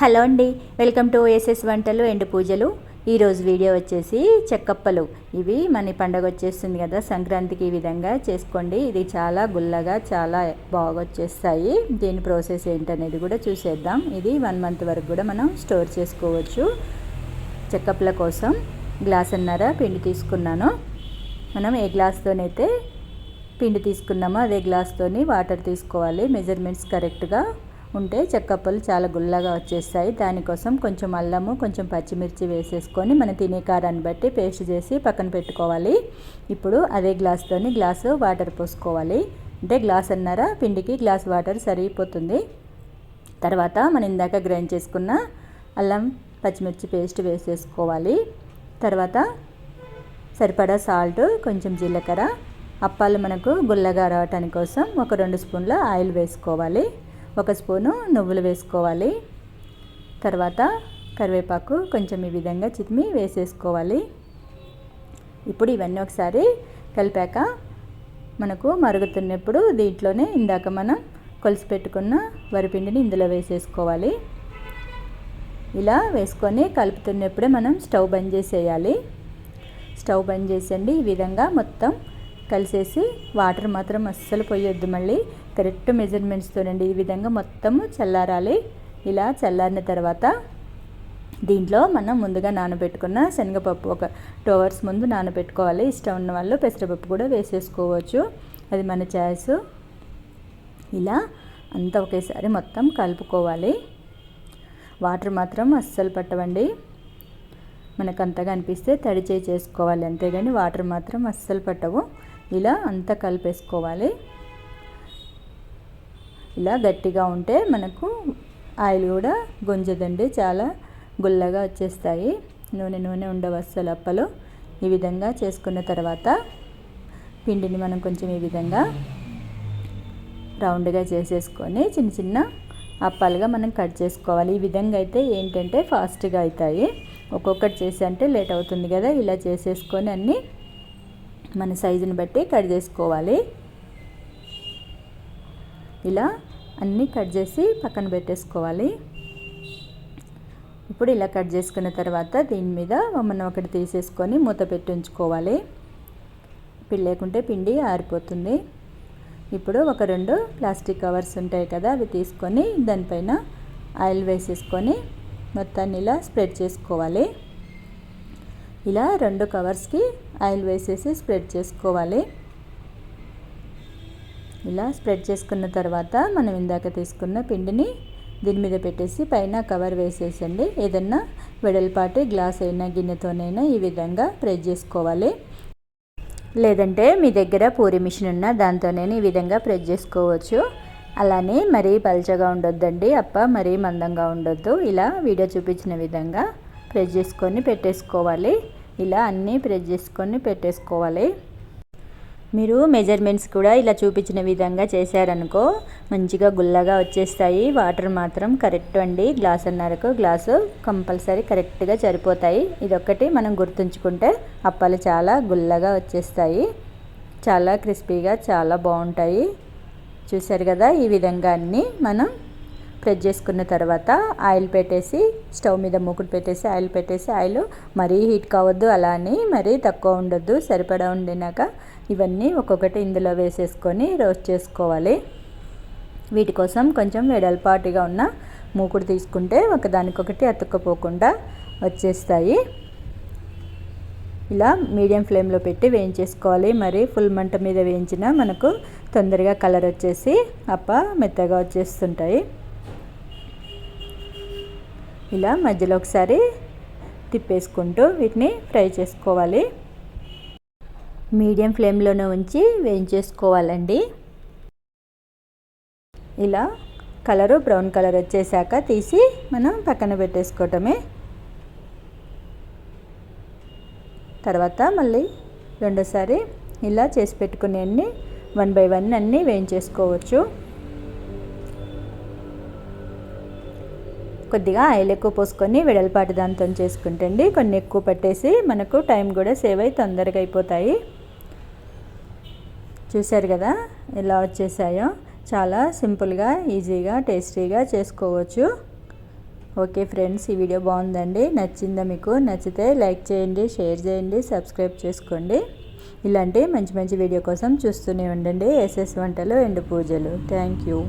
Hello అండి welcome to OSS వంటలు ఎండు పూజలు. ఈరోజు వీడియో వచ్చేసి చెక్కప్పలు. ఇవి మన పండగ వచ్చేస్తుంది కదా సంక్రాంతికి ఈ విధంగా చేసుకోండి. ఇది చాలా గుల్లగా చాలా బాగా వచ్చేస్తాయి దీని ప్రాసెస్ ఏంటనేది కూడా చూసేద్దాం. ఇది వన్ మంత్ వరకు కూడా మనం స్టోర్ చేసుకోవచ్చు. చెక్కప్పల కోసం గ్లాస్ అన్నర పిండి తీసుకున్నాను. మనం ఏ గ్లాస్తోనైతే పిండి తీసుకున్నామో అదే గ్లాస్తోని వాటర్ తీసుకోవాలి. మెజర్మెంట్స్ కరెక్ట్గా ఉంటే చెక్కప్పలు చాలా గుల్లగా వచ్చేస్తాయి. దానికోసం కొంచెం అల్లము కొంచెం పచ్చిమిర్చి వేసేసుకొని మన తినే కారాన్ని బట్టి పేస్ట్ చేసి పక్కన పెట్టుకోవాలి. ఇప్పుడు అదే గ్లాస్తోని గ్లాసు వాటర్ పోసుకోవాలి. అంటే గ్లాస్ అన్నారా? పిండికి గ్లాస్ వాటర్ సరిపోతుంది. తర్వాత మనం ఇందాక గ్రైండ్ చేసుకున్న అల్లం పచ్చిమిర్చి పేస్ట్ వేసేసుకోవాలి. తర్వాత సరిపడా సాల్ట్ కొంచెం జీలకర్ర. అప్పాలు మనకు గుల్లగా రావటాని కోసం ఒక రెండు స్పూన్ల ఆయిల్ వేసుకోవాలి. ఒక స్పూను నువ్వులు వేసుకోవాలి. తర్వాత కరివేపాకు కొంచెం ఈ విధంగా చిత్మి వేసేసుకోవాలి. ఇప్పుడు ఇవన్నీ ఒకసారి కలిపాక మనకు మరుగుతున్నప్పుడు దీంట్లోనే ఇందాక మనం కొలిసి పెట్టుకున్న వరిపిండిని ఇందులో వేసేసుకోవాలి. ఇలా వేసుకొని కలుపుతున్నప్పుడే మనం స్టవ్ బంద్ చేసేయాలి. స్టవ్ బంద్ చేసండి ఈ విధంగా మొత్తం కలిసేసి వాటర్ మాత్రం అస్సలు పోయొద్దు మళ్ళీ. కరెక్ట్ మెజర్మెంట్స్తోనండి ఈ విధంగా మొత్తము చల్లారాలి. ఇలా చల్లారిన తర్వాత దీంట్లో మనం ముందుగా నానబెట్టుకున్న శనగపప్పు ఒక టూ అవర్స్ ముందు నానబెట్టుకోవాలి. ఇష్టం ఉన్న వాళ్ళు పెసరపప్పు కూడా వేసేసుకోవచ్చు. అది మన చాయిస్ ఇలా అంతా ఒకేసారి మొత్తం కలుపుకోవాలి. వాటర్ మాత్రం అస్సలు పట్టవండి. మనకు అంతగా అనిపిస్తే తడి చేయి చేసుకోవాలి. అంతేగాని వాటర్ మాత్రం అస్సలు పట్టవు. ఇలా అంతా కలిపేసుకోవాలి. ఇలా గట్టిగా ఉంటే మనకు ఆయిల్ కూడా గుంజదండి చాలా గుల్లగా వచ్చేస్తాయి. నూనె నూనె ఉండవు అస్సలు అప్పలు. ఈ విధంగా చేసుకున్న తర్వాత పిండిని మనం కొంచెం ఈ విధంగా రౌండ్గా చేసేసుకొని చిన్న చిన్న అప్పాలుగా మనం కట్ చేసుకోవాలి. ఈ విధంగా అయితే ఏంటంటే ఫాస్ట్గా అవుతాయి. ఒక్కొక్కటి చేసి అంటే లేట్ అవుతుంది కదా ఇలా చేసేసుకొని అన్నీ మన సైజుని బట్టి కట్ చేసుకోవాలి. ఇలా అన్నీ కట్ చేసి పక్కన పెట్టేసుకోవాలి. ఇప్పుడు ఇలా కట్ చేసుకున్న తర్వాత దీని మీద మనం ఒకటి తీసేసుకొని మూత పెట్టి ఉంచుకోవాలి. పిండి లేకుంటే పిండి ఆరిపోతుంది. ఇప్పుడు ఒక రెండు ప్లాస్టిక్ కవర్స్ ఉంటాయి కదా అవి తీసుకొని దానిపైన ఆయిల్ వేసేసుకొని మొత్తాన్ని ఇలా స్ప్రెడ్ చేసుకోవాలి. ఇలా రెండు కవర్స్కి ఆయిల్ వేసేసి స్ప్రెడ్ చేసుకోవాలి. ఇలా స్ప్రెడ్ చేసుకున్న తర్వాత మనం ఇందాక తీసుకున్న పిండిని దీని మీద పెట్టేసి పైన కవర్ వేసేసండి. ఏదన్నా వెడల్పాటి గ్లాస్ అయినా గిన్నెతోనైనా ఈ విధంగా ప్రెస్ చేసుకోవాలి. లేదంటే మీ దగ్గర పూరి మిషన్ ఉన్న దాంతోనే ఈ విధంగా ప్రెస్ చేసుకోవచ్చు. అలానే మరీ పల్చగా ఉండొద్దండి అప్ప మరీ మందంగా ఉండొద్దు. ఇలా వీడియో చూపించిన విధంగా ప్రెస్ చేసుకొని పెట్టేసుకోవాలి. ఇలా అన్నీ ప్రెస్ చేసుకొని పెట్టేసుకోవాలి. మీరు మెజర్మెంట్స్ కూడా ఇలా చూపించిన విధంగా చేశారనుకో మంచిగా గుల్లగా వచ్చేస్తాయి. వాటర్ మాత్రం కరెక్ట్ అండి. గ్లాస్ అన్నరకు గ్లాసు కంపల్సరీ కరెక్ట్గా సరిపోతాయి. ఇదొక్కటి మనం గుర్తుంచుకుంటే అప్పాలు చాలా గుల్లగా వచ్చేస్తాయి. చాలా క్రిస్పీగా చాలా బాగుంటాయి. చూశారు కదా ఈ విధంగా అన్నీ మనం ప్రెస్ చేసుకున్న తర్వాత ఆయిల్ పెట్టేసి స్టవ్ మీద మూకుడు పెట్టేసి ఆయిల్ పెట్టేసి ఆయిల్ మరీ హీట్ కావద్దు అలా అని మరీ తక్కువ ఉండొద్దు సరిపడా ఉండినాక ఇవన్నీ ఒక్కొక్కటి ఇందులో వేసేసుకొని రోస్ట్ చేసుకోవాలి. వీటి కోసం కొంచెం వెడల్పాటుగా ఉన్న మూకుడు తీసుకుంటే ఒకదానికొకటి అతుక్కపోకుండా వచ్చేస్తాయి. ఇలా మీడియం ఫ్లేమ్లో పెట్టి వేయించేసుకోవాలి. మరి ఫుల్ మంట మీద వేయించిన మనకు తొందరగా కలర్ వచ్చేసి అప్ప మెత్తగా వచ్చేస్తుంటాయి. ఇలా మధ్యలో ఒకసారి తిప్పేసుకుంటూ వీటిని ఫ్రై చేసుకోవాలి. మీడియం ఫ్లేమ్లోనే ఉంచి వేయించేసుకోవాలండి. ఇలా కలరు బ్రౌన్ కలర్ వచ్చేసాక తీసి మనం పక్కన పెట్టేసుకోవటమే. తర్వాత మళ్ళీ రెండోసారి ఇలా చేసి పెట్టుకునే అన్నీ వన్ బై వన్ అన్నీ వేయించేసుకోవచ్చు. కొద్దిగా ఆయిల్ ఎక్కువ పోసుకొని వెడల్పాటి దాంతో చేసుకుంటండి. కొన్ని ఎక్కువ పట్టేసి మనకు టైం కూడా సేవ్ అయి తొందరగా అయిపోతాయి. చూశారు కదా ఎలా వచ్చేసాయో? చాలా సింపుల్గా ఈజీగా టేస్టీగా చేసుకోవచ్చు. ఓకే ఫ్రెండ్స్ ఈ వీడియో బాగుందండి. నచ్చిందా మీకు? నచ్చితే లైక్ చేయండి షేర్ చేయండి సబ్స్క్రైబ్ చేసుకోండి. ఇలాంటి మంచి మంచి వీడియో కోసం చూస్తూనే ఉండండి. ఎస్ఎస్ వంటలు ఎండు పూజలు. Thank you.